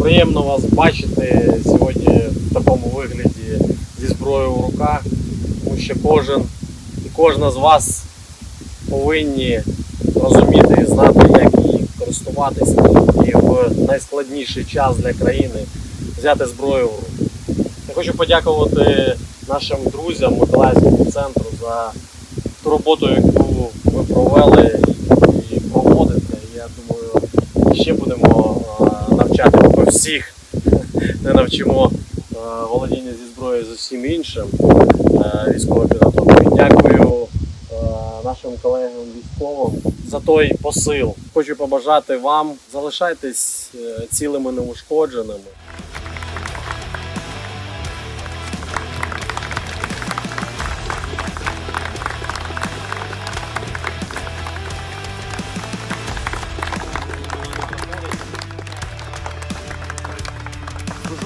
Приємно вас бачити сьогодні в такому вигляді зі зброєю в руках, тому що кожен і кожна з вас повинні розуміти і знати, як її користуватися і в найскладніший час для країни взяти зброю в руки. Я хочу подякувати нашим друзям Миколаївському центру за ту роботу, яку ви провели і проводите. Я думаю, ще будемо навчати ми всіх, не навчимо е, володіння зі зброєю з усім іншим е, військовою підготовкою. Дякую е, нашим колегам військовим за той посил. Хочу побажати вам залишайтесь цілими неушкодженими.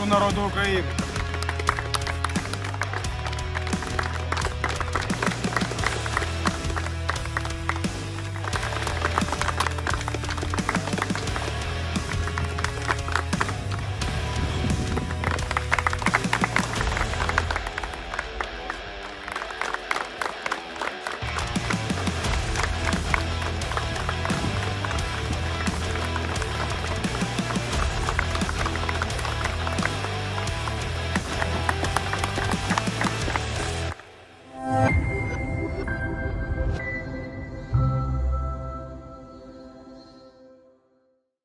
Народу України.